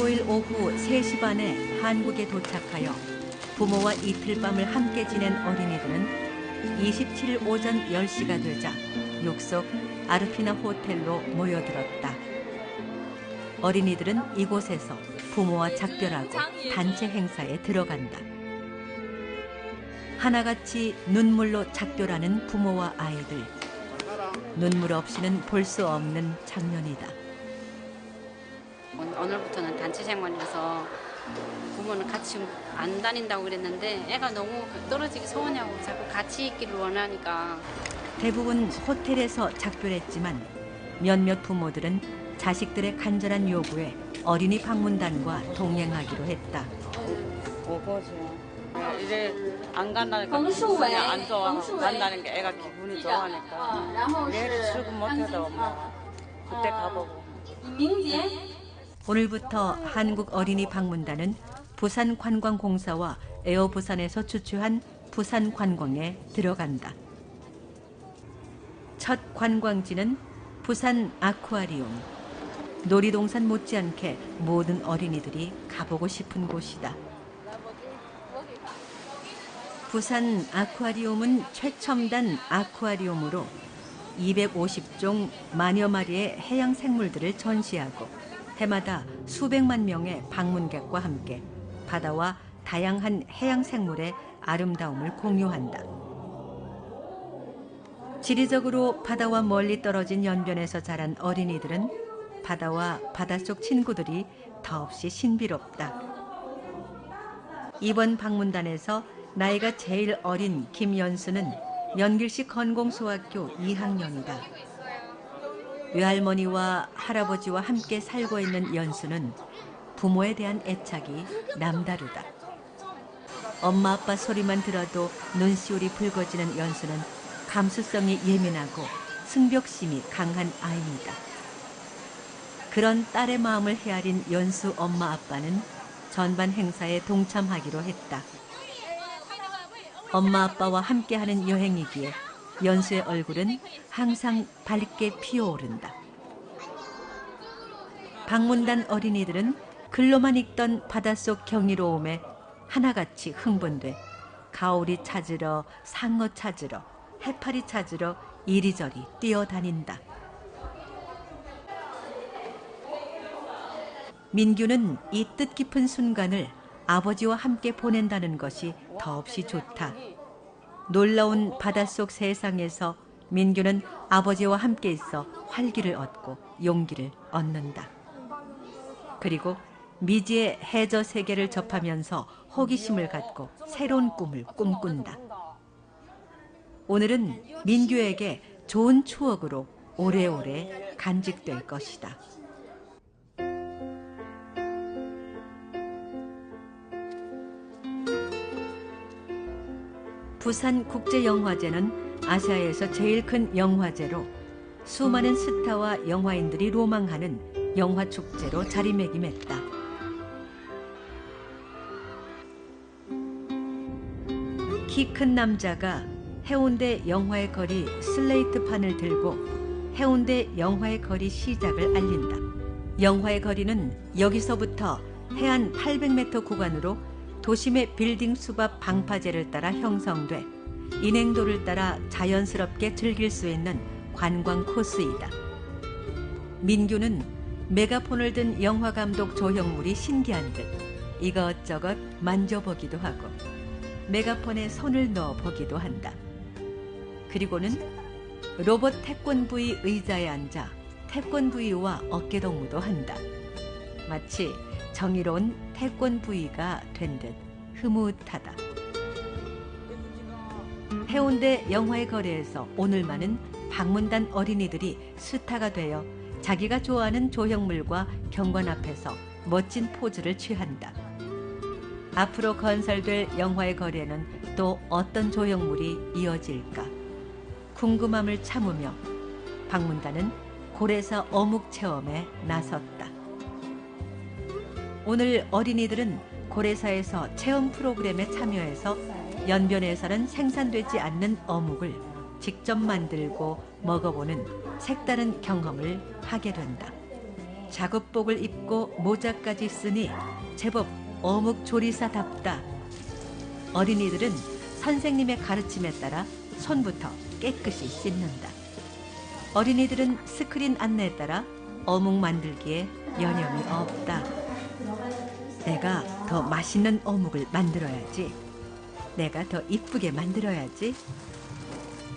25일 오후 3시 반에 한국에 도착하여 부모와 이틀 밤을 함께 지낸 어린이들은 27일 오전 10시가 되자 육속 아르피나 호텔로 모여들었다. 어린이들은 이곳에서 부모와 작별하고 단체 행사에 들어간다. 하나같이 눈물로 작별하는 부모와 아이들. 눈물 없이는 볼 수 없는 장면이다. 오늘부터는 단체 생활이라서 부모는 같이 안 다닌다고 그랬는데 애가 너무 떨어지기 서운하고 자꾸 같이 있기를 원하니까. 대부분 호텔에서 작별했지만 몇몇 부모들은 자식들의 간절한 요구에 어린이 방문단과 동행하기로 했다. 뭐 이제 안 간다니까 기분이 안 좋아. 간다는 게 애가 기분이 어, 좋아하니까. 어, 내일 출근 못해도 뭐 그때 어. 가보고. 민지 오늘부터 한국 어린이 방문단은 부산관광공사와 에어부산에서 주최한 부산관광에 들어간다. 첫 관광지는 부산 아쿠아리움. 놀이동산 못지않게 모든 어린이들이 가보고 싶은 곳이다. 부산 아쿠아리움은 최첨단 아쿠아리움으로 250종 만여 마리의 해양 생물들을 전시하고 해마다 수백만 명의 방문객과 함께 바다와 다양한 해양 생물의 아름다움을 공유한다. 지리적으로 바다와 멀리 떨어진 연변에서 자란 어린이들은 바다와 바닷속 친구들이 더없이 신비롭다. 이번 방문단에서 나이가 제일 어린 김연수는 연길시 건공소학교 2학년이다. 외할머니와 할아버지와 함께 살고 있는 연수는 부모에 대한 애착이 남다르다. 엄마 아빠 소리만 들어도 눈시울이 붉어지는 연수는 감수성이 예민하고 승벽심이 강한 아이이다. 그런 딸의 마음을 헤아린 연수 엄마 아빠는 전반 행사에 동참하기로 했다. 엄마 아빠와 함께하는 여행이기에 연수의 얼굴은 항상 밝게 피어오른다. 방문단 어린이들은 글로만 읽던 바닷속 경이로움에 하나같이 흥분돼 가오리 찾으러 상어 찾으러 해파리 찾으러 이리저리 뛰어다닌다. 민규는 이 뜻깊은 순간을 아버지와 함께 보낸다는 것이 더없이 좋다. 놀라운 바닷속 세상에서 민규는 아버지와 함께 있어 활기를 얻고 용기를 얻는다. 그리고 미지의 해저 세계를 접하면서 호기심을 갖고 새로운 꿈을 꿈꾼다. 오늘은 민규에게 좋은 추억으로 오래오래 간직될 것이다. 부산 국제영화제는 아시아에서 제일 큰 영화제로 수많은 스타와 영화인들이 로망하는 영화 축제로 자리매김했다. 키 큰 남자가 해운대 영화의 거리 슬레이트 판을 들고 해운대 영화의 거리 시작을 알린다. 영화의 거리는 여기서부터 해안 800m 구간으로 도심의 빌딩 수밥 방파제를 따라 형성돼 인행도를 따라 자연스럽게 즐길 수 있는 관광 코스이다. 민규는 메가폰을 든 영화 감독 조형물이 신기한 듯 이것저것 만져보기도 하고 메가폰에 손을 넣어 보기도 한다. 그리고는 로봇 태권브이 의자에 앉아 태권브이와 어깨동무도 한다. 마치 정의로운 태권브이가 된 듯 흐뭇하다. 해운대 영화의 거리에서 오늘만은 방문단 어린이들이 스타가 되어 자기가 좋아하는 조형물과 경관 앞에서 멋진 포즈를 취한다. 앞으로 건설될 영화의 거리에는 또 어떤 조형물이 이어질까? 궁금함을 참으며 방문단은 고래사 어묵 체험에 나섰다. 오늘 어린이들은 고래사에서 체험 프로그램에 참여해서 연변에서는 생산되지 않는 어묵을 직접 만들고 먹어보는 색다른 경험을 하게 된다. 작업복을 입고 모자까지 쓰니 제법 어묵 조리사답다. 어린이들은 선생님의 가르침에 따라 손부터 깨끗이 씻는다. 어린이들은 스크린 안내에 따라 어묵 만들기에 여념이 없다. 내가 더 맛있는 어묵을 만들어야지. 내가 더 이쁘게 만들어야지.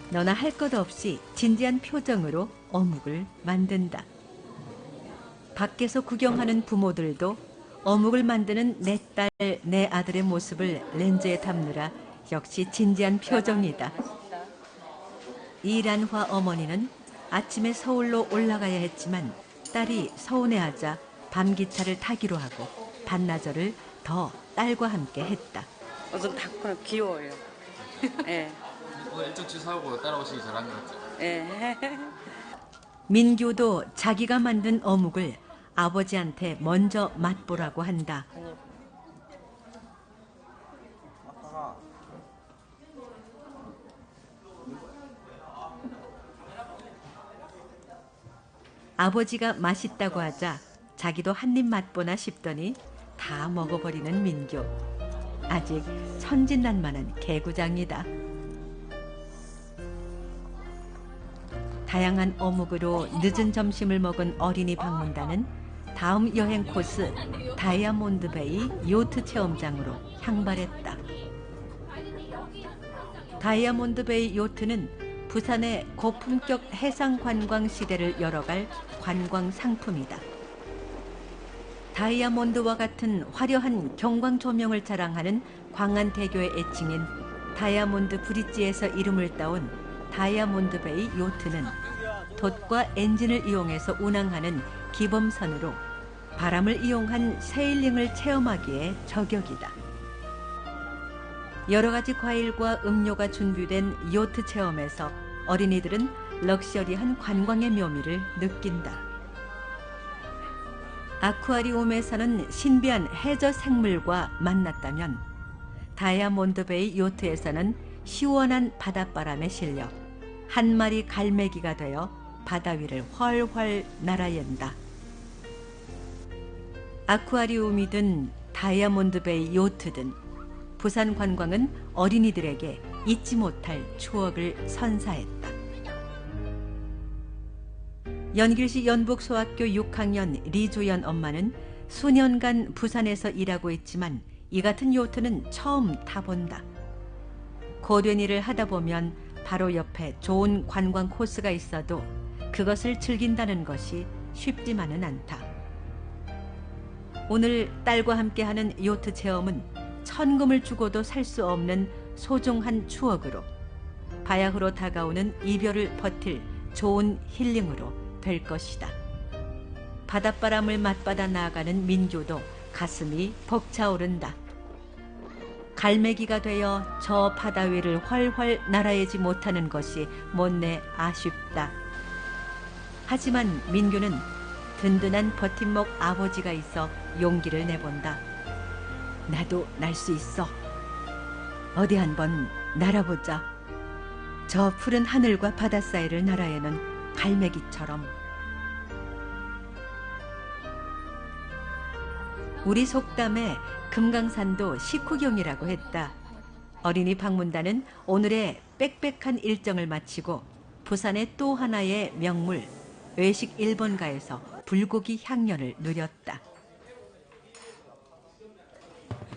너나 할 것 없이 진지한 표정으로 어묵을 만든다. 밖에서 구경하는 부모들도 어묵을 만드는 내 딸, 내 아들의 모습을 렌즈에 담느라 역시 진지한 표정이다. 이란화 어머니는 아침에 서울로 올라가야 했지만 딸이 서운해하자 밤기차를 타기로 하고 반나절을 더 딸과 함께 했다. 우선 닭고는 귀여워요. 예. 오늘 일찍 취소하고 따라오시기 잘한 것 같죠? 예. 민규도 자기가 만든 어묵을 아버지한테 먼저 맛보라고 한다. 아버지가 맛있다고 하자 자기도 한 입 맛보나 싶더니 다 먹어버리는 민규. 아직 천진난만한 개구장이다. 다양한 어묵으로 늦은 점심을 먹은 어린이 방문단은 다음 여행 코스 다이아몬드 베이 요트 체험장으로 향발했다. 다이아몬드 베이 요트는 부산의 고품격 해상 관광 시대를 열어갈 관광 상품이다. 다이아몬드와 같은 화려한 경광 조명을 자랑하는 광안대교의 애칭인 다이아몬드 브릿지에서 이름을 따온 다이아몬드 베이 요트는 돛과 엔진을 이용해서 운항하는 기범선으로 바람을 이용한 세일링을 체험하기에 저격이다. 여러 가지 과일과 음료가 준비된 요트 체험에서 어린이들은 럭셔리한 관광의 묘미를 느낀다. 아쿠아리움에 사는 신비한 해저 생물과 만났다면 다이아몬드 베이 요트에서는 시원한 바닷바람에 실려 한 마리 갈매기가 되어 바다 위를 훨훨 날아연다. 아쿠아리움이든 다이아몬드 베이 요트든 부산 관광은 어린이들에게 잊지 못할 추억을 선사했다. 연길시 연북소학교 6학년 리조연 엄마는 수년간 부산에서 일하고 있지만 이 같은 요트는 처음 타본다. 고된 일을 하다 보면 바로 옆에 좋은 관광 코스가 있어도 그것을 즐긴다는 것이 쉽지만은 않다. 오늘 딸과 함께하는 요트 체험은 천금을 주고도 살 수 없는 소중한 추억으로 바야흐로 다가오는 이별을 버틸 좋은 힐링으로 될 것이다. 바닷바람을 맞받아 나아가는 민교도 가슴이 벅차오른다. 갈매기가 되어 저 바다 위를 훨훨 날아야지 못하는 것이 못내 아쉽다. 하지만 민규는 든든한 버팀목 아버지가 있어 용기를 내본다. 나도 날 수 있어. 어디 한번 날아보자. 저 푸른 하늘과 바다 사이를 날아야는 갈매기처럼. 우리 속담에 금강산도 식후경이라고 했다. 어린이 방문단은 오늘의 빽빽한 일정을 마치고 부산의 또 하나의 명물 외식 1번가에서 불고기 향연을 누렸다.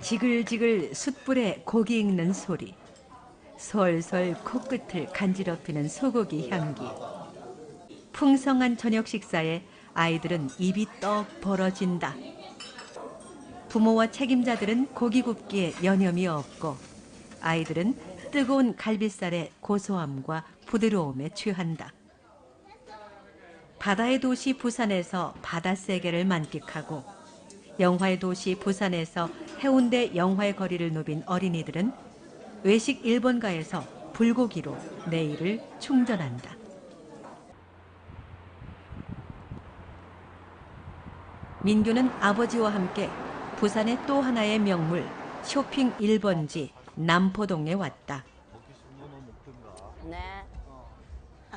지글지글 숯불에 고기 익는 소리, 솔솔 코끝을 간지럽히는 소고기 향기. 풍성한 저녁 식사에 아이들은 입이 떡 벌어진다. 부모와 책임자들은 고기 굽기에 여념이 없고 아이들은 뜨거운 갈비살의 고소함과 부드러움에 취한다. 바다의 도시 부산에서 바다 세계를 만끽하고 영화의 도시 부산에서 해운대 영화의 거리를 누빈 어린이들은 외식 1번가에서 불고기로 내일을 충전한다. 민규는 아버지와 함께 부산의 또 하나의 명물 쇼핑 1번지 남포동에 왔다. 네.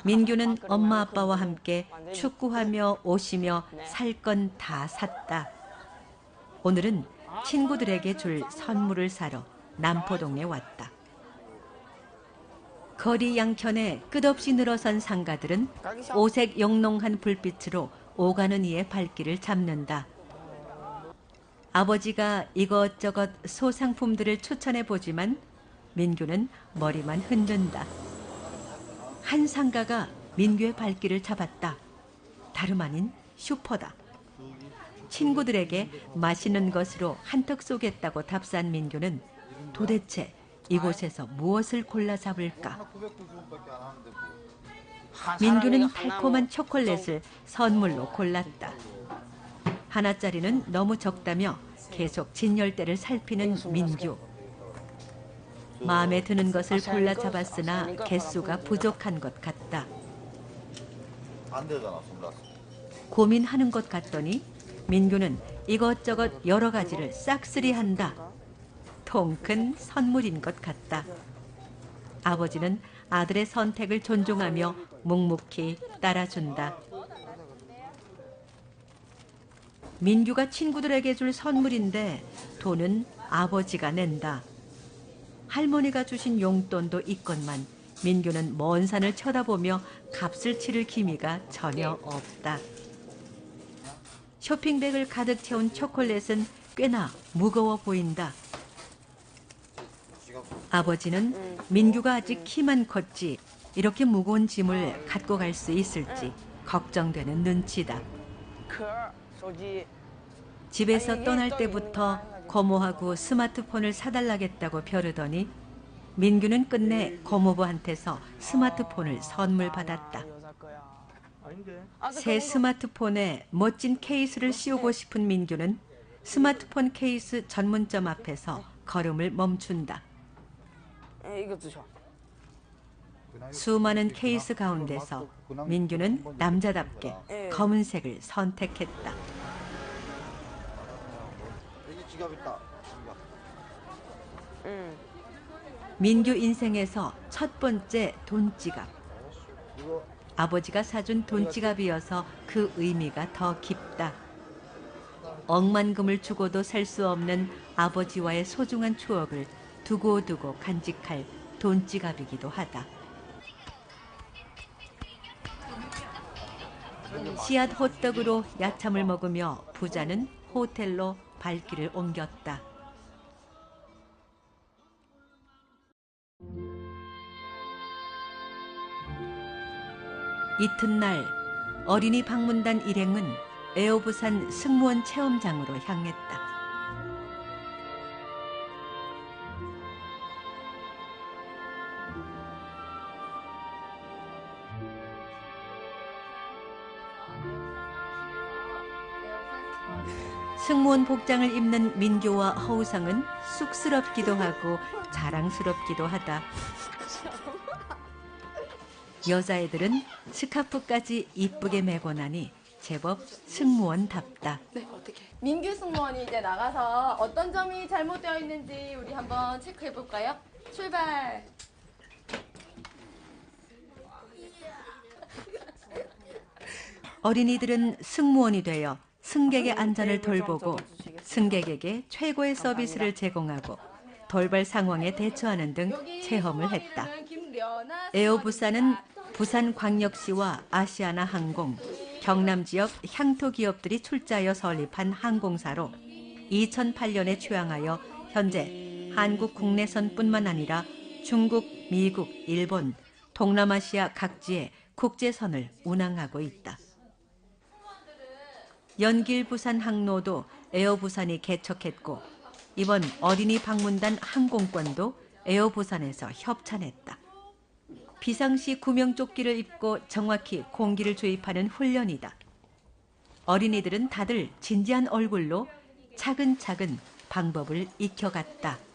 민규는 엄마 아빠와 함께 축구하며 오시며 살 건 다 샀다. 오늘은 친구들에게 줄 선물을 사러 남포동에 왔다. 거리 양편에 끝없이 늘어선 상가들은 오색 영롱한 불빛으로 오가는 이의 발길을 잡는다. 아버지가 이것저것 소상품들을 추천해 보지만 민규는 머리만 흔든다. 한 상가가 민규의 발길을 잡았다. 다름 아닌 슈퍼다. 친구들에게 맛있는 것으로 한턱 쏘겠다고 답사한 민규는 도대체 이곳에서 무엇을 골라 잡을까? 민규는 달콤한 초콜릿을 선물로 골랐다. 하나짜리는 너무 적다며 계속 진열대를 살피는 민규. 마음에 드는 것을 골라 잡았으나 개수가 부족한 것 같다. 고민하는 것 같더니 민규는 이것저것 여러 가지를 싹쓸이 한다. 통큰 선물인 것 같다. 아버지는 아들의 선택을 존중하며 묵묵히 따라준다. 민규가 친구들에게 줄 선물인데 돈은 아버지가 낸다. 할머니가 주신 용돈도 있건만 민규는 먼 산을 쳐다보며 값을 치를 기미가 전혀 없다. 쇼핑백을 가득 채운 초콜릿은 꽤나 무거워 보인다. 아버지는 민규가 아직 키만 컸지 이렇게 무거운 짐을 갖고 갈 수 있을지 걱정되는 눈치다. 집에서 떠날 때부터 고모하고 스마트폰을 사달라겠다고 벼르더니 민규는 끝내 고모부한테서 스마트폰을 선물 받았다. 새 스마트폰에 멋진 케이스를 씌우고 싶은 민규는 스마트폰 케이스 전문점 앞에서 걸음을 멈춘다. 이거 드셔. 수많은 케이스 가운데서 민규는 남자답게 검은색을 선택했다. 여기 지갑 있다 지갑 응. 민규 인생에서 첫 번째 돈지갑. 이거 아버지가 사준 돈지갑이어서 그 의미가 더 깊다. 억만금을 주고도 살 수 없는 아버지와의 소중한 추억을 두고두고 간직할 돈지갑이기도 하다. 씨앗 호떡으로 야참을 먹으며 부자는 호텔로 발길을 옮겼다. 이튿날 어린이 방문단 일행은 에어부산 승무원 체험장으로 향했다. 승무원 복장을 입는 민교와 허우상은 쑥스럽기도 하고 자랑스럽기도 하다. 여자애들은 스카프까지 이쁘게 메고 나니 제법 승무원답다. 민규 승무원이 이제 나가서 어떤 점이 잘못되어 있는지 우리 한번 체크해 볼까요? 출발. 어린이들은 승무원이 되어 승객의 안전을 돌보고 승객에게 최고의 서비스를 제공하고 돌발 상황에 대처하는 등 체험을 했다. 에어부산은 부산광역시와 아시아나 항공, 경남 지역 향토 기업들이 출자하여 설립한 항공사로 2008년에 취항하여 현재 한국 국내선뿐만 아니라 중국, 미국, 일본, 동남아시아 각지의 국제선을 운항하고 있다. 연길 부산 항로도 에어 부산이 개척했고 이번 어린이 방문단 항공권도 에어 부산에서 협찬했다. 비상시 구명조끼를 입고 정확히 공기를 주입하는 훈련이다. 어린이들은 다들 진지한 얼굴로 차근차근 방법을 익혀갔다.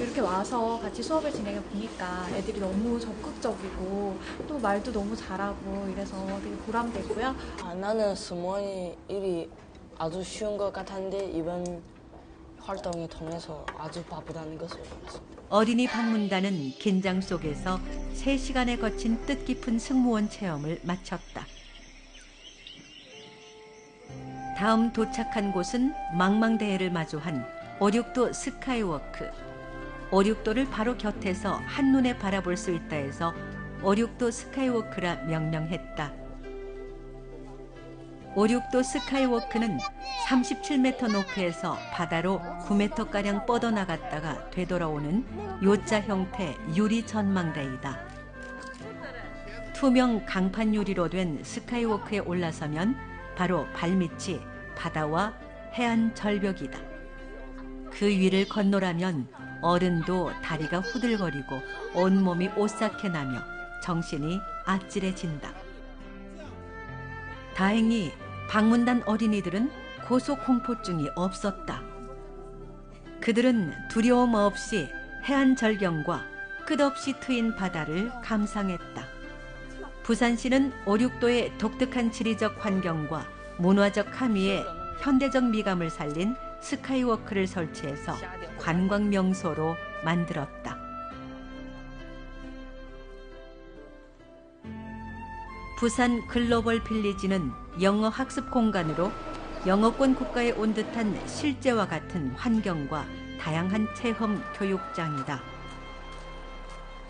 이렇게 와서 같이 수업을 진행해 보니까 애들이 너무 적극적이고 또 말도 너무 잘하고 이래서 되게 보람되고요. 아, 나는 스모이 일이 아주 쉬운 것 같았는데 이번 활동을 통해서 아주 바쁘다는 것을 알았습니다. 어린이 방문단은 긴장 속에서 3시간에 거친 뜻깊은 승무원 체험을 마쳤다. 다음 도착한 곳은 망망대해를 마주한 오륙도 스카이워크. 오륙도를 바로 곁에서 한눈에 바라볼 수 있다 해서 오륙도 스카이워크라 명명했다. 오륙도 스카이워크는 37m 높이에서 바다로 9m가량 뻗어나갔다가 되돌아오는 U자 형태 유리 전망대이다. 투명 강판 유리로 된 스카이워크에 올라서면 바로 발밑이 바다와 해안 절벽이다. 그 위를 건너라면 어른도 다리가 후들거리고 온몸이 오싹해 나며 정신이 아찔해진다. 다행히 방문단 어린이들은 고속 공포증이 없었다. 그들은 두려움 없이 해안 절경과 끝없이 트인 바다를 감상했다. 부산시는 오륙도의 독특한 지리적 환경과 문화적 함의에 현대적 미감을 살린 스카이워크를 설치해서 관광 명소로 만들었다. 부산 글로벌 빌리지는 영어 학습 공간으로 영어권 국가에 온 듯한 실제와 같은 환경과 다양한 체험 교육장이다.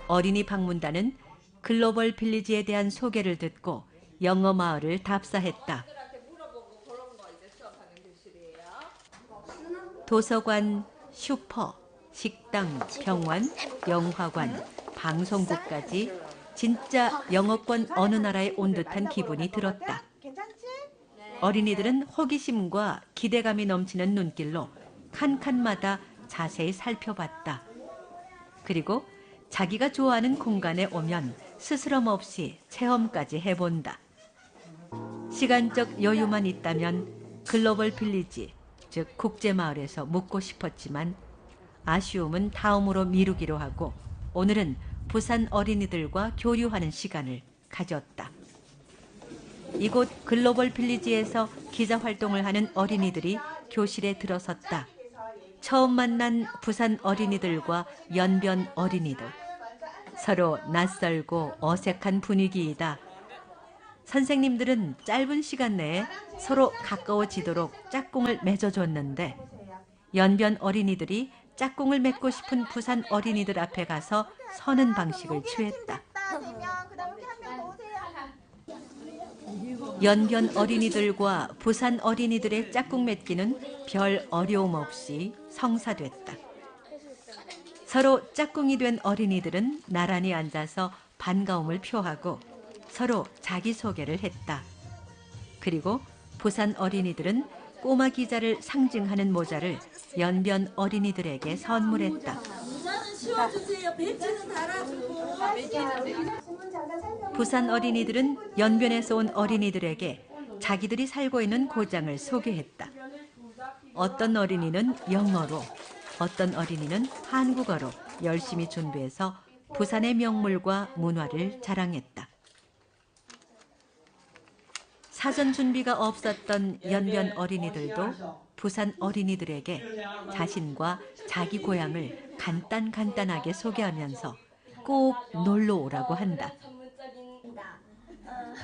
어린이 방문단은 글로벌 빌리지에 대한 소개를 듣고 영어 마을을 답사했다. 도서관, 슈퍼, 식당, 병원, 영화관, 방송국까지 진짜 영어권 어느 나라에 온 듯한 기분이 들었다. 어린이들은 호기심과 기대감이 넘치는 눈길로 칸칸마다 자세히 살펴봤다. 그리고 자기가 좋아하는 공간에 오면 스스럼 없이 체험까지 해본다. 시간적 여유만 있다면 글로벌 빌리지, 즉 국제마을에서 묵고 싶었지만 아쉬움은 다음으로 미루기로 하고 오늘은 부산 어린이들과 교류하는 시간을 가졌다. 이곳 글로벌 빌리지에서 기자 활동을 하는 어린이들이 교실에 들어섰다. 처음 만난 부산 어린이들과 연변 어린이들. 서로 낯설고 어색한 분위기이다. 선생님들은 짧은 시간 내에 서로 가까워지도록 짝꿍을 맺어줬는데 연변 어린이들이 짝꿍을 맺고 싶은 부산 어린이들 앞에 가서 서는 방식을 취했다. 연변 어린이들과 부산 어린이들의 짝꿍 맺기는 별 어려움 없이 성사됐다. 서로 짝꿍이 된 어린이들은 나란히 앉아서 반가움을 표하고 서로 자기소개를 했다. 그리고 부산 어린이들은 꼬마 기자를 상징하는 모자를 연변 어린이들에게 선물했다. 부산 어린이들은 연변에서 온 어린이들에게 자기들이 살고 있는 고장을 소개했다. 어떤 어린이는 영어로, 어떤 어린이는 한국어로 열심히 준비해서 부산의 명물과 문화를 자랑했다. 사전 준비가 없었던 연변 어린이들도 부산 어린이들에게 자신과 자기 고향을 간단간단하게 소개하면서 꼭 놀러 오라고 한다.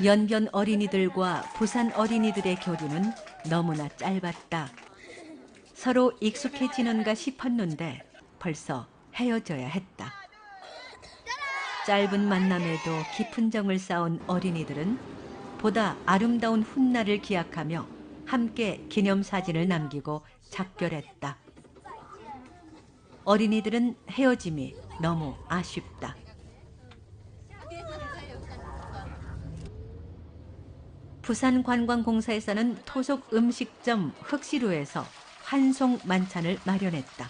연변 어린이들과 부산 어린이들의 교류는 너무나 짧았다. 서로 익숙해지는가 싶었는데 벌써 헤어져야 했다. 짧은 만남에도 깊은 정을 쌓은 어린이들은 보다 아름다운 훗날을 기약하며 함께 기념사진을 남기고 작별했다. 어린이들은 헤어짐이 너무 아쉽다. 부산관광공사에서는 토속 음식점 흑시루에서 환송 만찬을 마련했다.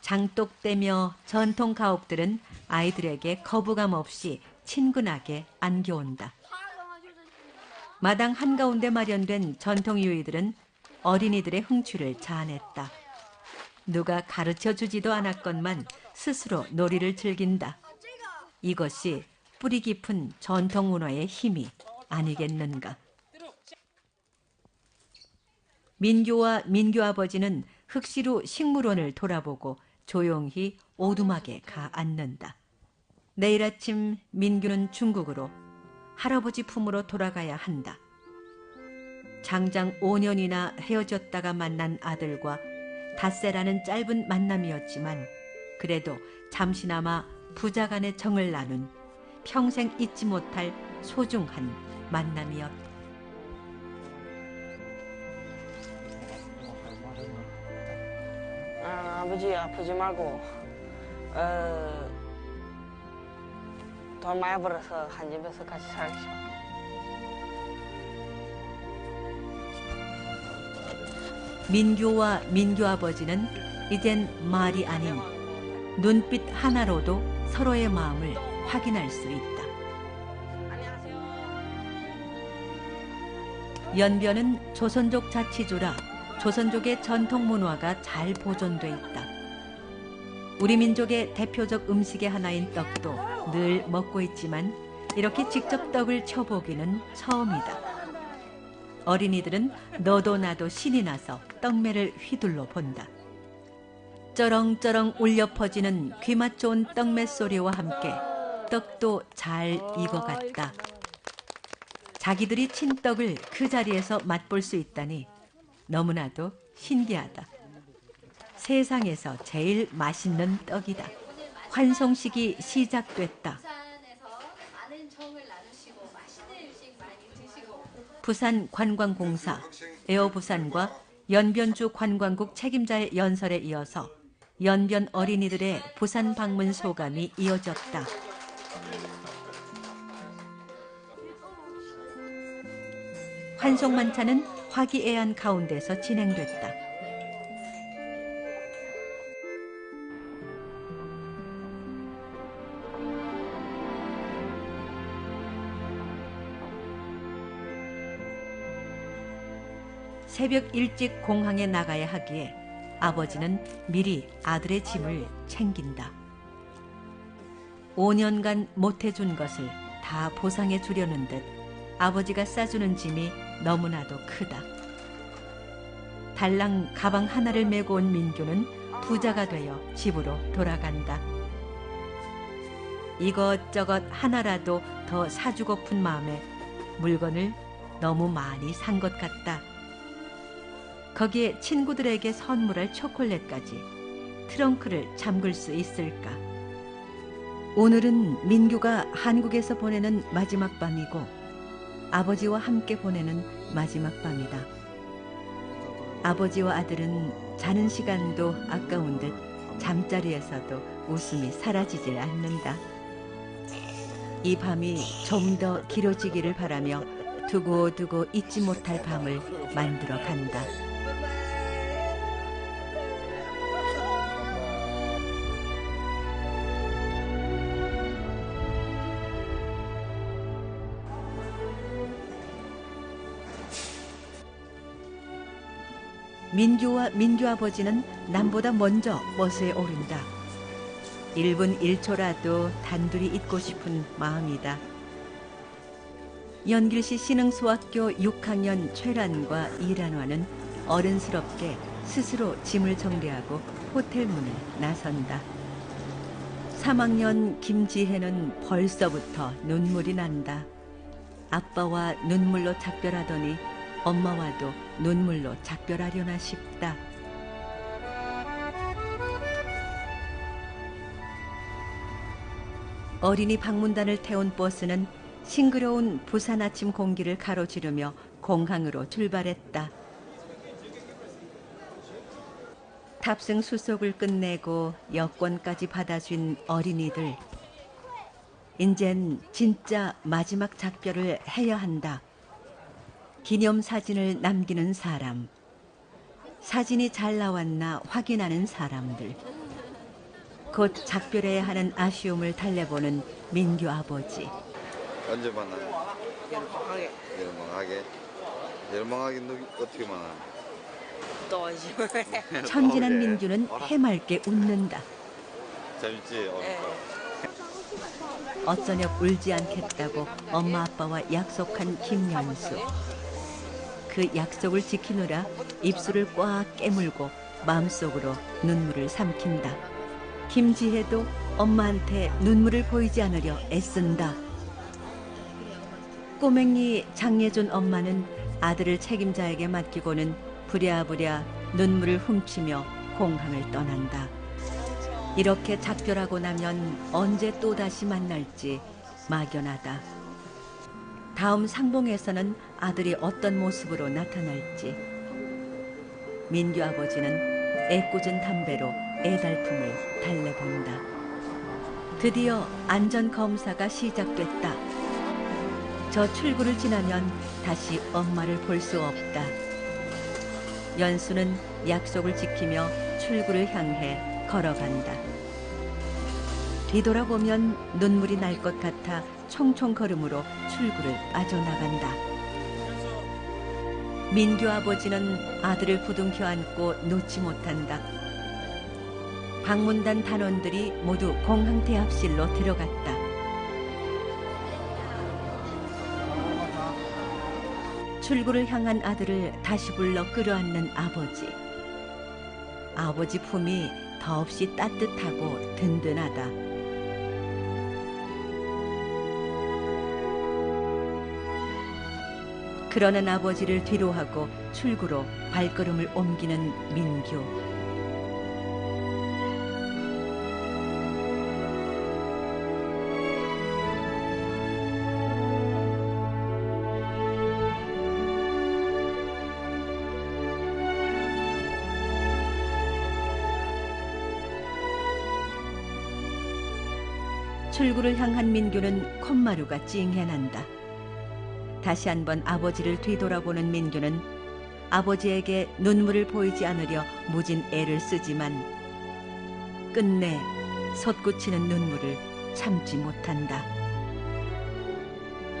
장독대며 전통 가옥들은 아이들에게 거부감 없이 친근하게 안겨온다. 마당 한가운데 마련된 전통 유희들은 어린이들의 흥취를 자아냈다. 누가 가르쳐 주지도 않았건만 스스로 놀이를 즐긴다. 이것이 뿌리 깊은 전통 문화의 힘이 아니겠는가. 민규와 민규 아버지는 흑시루 식물원을 돌아보고 조용히 오두막에 가 앉는다. 내일 아침 민규는 중국으로 할아버지 품으로 돌아가야 한다. 장장 5년이나 헤어졌다가 만난 아들과 닷새라는 짧은 만남이었지만 그래도 잠시나마 부자 간의 정을 나눈 평생 잊지 못할 소중한 만남이었다. 아, 아버지 아프지 말고 어, 돈 많이 벌어서 한 집에서 같이 살자. 민규와 민규 아버지는 이젠 말이 아닌 눈빛 하나로도 서로의 마음을 확인할 수 있다. 연변은 조선족 자치주라 조선족의 전통 문화가 잘 보존돼 있다. 우리 민족의 대표적 음식의 하나인 떡도 늘 먹고 있지만 이렇게 직접 떡을 쳐보기는 처음이다. 어린이들은 너도 나도 신이 나서 떡매를 휘둘러 본다. 쩌렁쩌렁 울려 퍼지는 귀맛 좋은 떡매 소리와 함께 떡도 잘 익어갔다. 자기들이 친 떡을 그 자리에서 맛볼 수 있다니 너무나도 신기하다. 세상에서 제일 맛있는 떡이다. 환송식이 시작됐다. 부산 관광공사, 에어부산과 연변주 관광국 책임자의 연설에 이어서 연변 어린이들의 부산 방문 소감이 이어졌다. 환송 만찬은 화기애애한 가운데서 진행됐다. 새벽 일찍 공항에 나가야 하기에 아버지는 미리 아들의 짐을 챙긴다. 5년간 못해준 것을 다 보상해 주려는 듯 아버지가 싸주는 짐이 너무나도 크다. 달랑 가방 하나를 메고 온 민규는 부자가 되어 집으로 돌아간다. 이것저것 하나라도 더 사주고픈 마음에 물건을 너무 많이 산 것 같다. 거기에 친구들에게 선물할 초콜릿까지 트렁크를 잠글 수 있을까? 오늘은 민규가 한국에서 보내는 마지막 밤이고 아버지와 함께 보내는 마지막 밤이다. 아버지와 아들은 자는 시간도 아까운 듯 잠자리에서도 웃음이 사라지질 않는다. 이 밤이 좀 더 길어지기를 바라며 두고두고 잊지 못할 밤을 만들어 간다. 민규와 민규 아버지는 남보다 먼저 버스에 오른다. 1분 1초라도 단둘이 있고 싶은 마음이다. 연길시 신흥소학교 6학년 최란과 이란화는 어른스럽게 스스로 짐을 정리하고 호텔 문을 나선다. 3학년 김지혜는 벌써부터 눈물이 난다. 아빠와 눈물로 작별하더니 엄마와도 눈물로 작별하려나 싶다. 어린이 방문단을 태운 버스는 싱그러운 부산 아침 공기를 가로지르며 공항으로 출발했다. 탑승 수속을 끝내고 여권까지 받아준 어린이들. 이젠 진짜 마지막 작별을 해야 한다. 기념 사진을 남기는 사람. 사진이 잘 나왔나 확인하는 사람들. 곧 작별해야 하는 아쉬움을 달래보는 민규 아버지. 언제 만나요? 연방하게 열망하게. 열망하게 누 어떻게 만나? 천진한. 민규는 해맑게 웃는다. 재밌지? 어, 예. 어쩌녁 울지 않겠다고 엄마 아빠와 약속한 김연수. 그 약속을 지키느라 입술을 꽉 깨물고 마음속으로 눈물을 삼킨다. 김지혜도 엄마한테 눈물을 보이지 않으려 애쓴다. 꼬맹이 장예준 엄마는 아들을 책임자에게 맡기고는 부랴부랴 눈물을 훔치며 공항을 떠난다. 이렇게 작별하고 나면 언제 또다시 만날지 막연하다. 다음 상봉에서는 아들이 어떤 모습으로 나타날지. 민규 아버지는 애꿎은 담배로 애달픔을 달래본다. 드디어 안전검사가 시작됐다. 저 출구를 지나면 다시 엄마를 볼 수 없다. 연수는 약속을 지키며 출구를 향해 걸어간다. 뒤돌아보면 눈물이 날 것 같아 총총 걸음으로 출구를 빠져나간다. 민규 아버지는 아들을 부둥켜 안고 놓지 못한다. 방문단 단원들이 모두 공항 대합실로 들어갔다. 출구를 향한 아들을 다시 불러 끌어안는 아버지. 아버지 품이 더없이 따뜻하고 든든하다. 그러는 아버지를 뒤로하고 출구로 발걸음을 옮기는 민규. 출구를 향한 민규는 콧마루가 찡해 난다. 다시 한번 아버지를 뒤돌아보는 민규는 아버지에게 눈물을 보이지 않으려 무진 애를 쓰지만 끝내 솟구치는 눈물을 참지 못한다.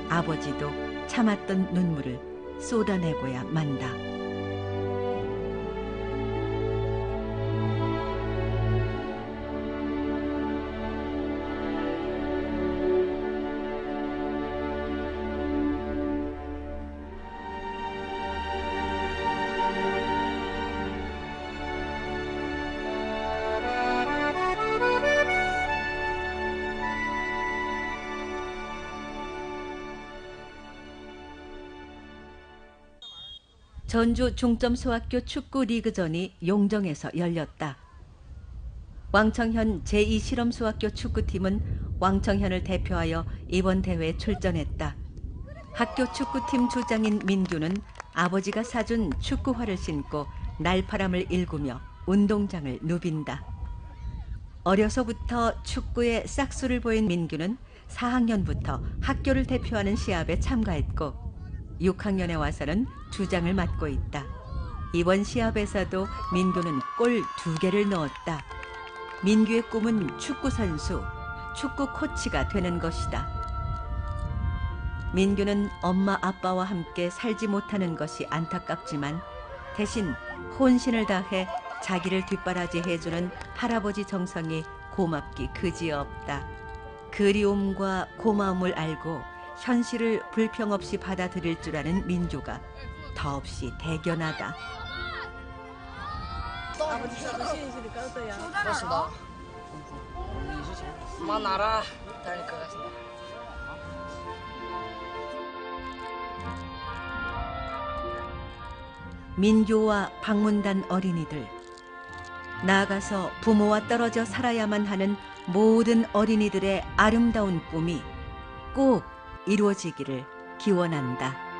아버지도 참았던 눈물을 쏟아내고야 만다. 전주 중점소학교 축구 리그전이 용정에서 열렸다. 왕청현 제2실험소학교 축구팀은 왕청현을 대표하여 이번 대회에 출전했다. 학교 축구팀 주장인 민규는 아버지가 사준 축구화를 신고 날파람을 일구며 운동장을 누빈다. 어려서부터 축구에 싹수를 보인 민규는 4학년부터 학교를 대표하는 시합에 참가했고 6학년에 와서는 주장을 맡고 있다. 이번 시합에서도 민규는 골 두 개를 넣었다. 민규의 꿈은 축구 선수, 축구 코치가 되는 것이다. 민규는 엄마 아빠와 함께 살지 못하는 것이 안타깝지만 대신 혼신을 다해 자기를 뒷바라지해주는 할아버지 정성이 고맙기 그지없다. 그리움과 고마움을 알고 현실을 불평 없이 받아들일 줄 아는 민조가 더없이 대견하다. 그렇습니다. 만 알아 다닐 것 같습니다. 민교와 방문단 어린이들 나아가서 부모와 떨어져 살아야만 하는 모든 어린이들의 아름다운 꿈이 꼭 이루어지기를 기원한다.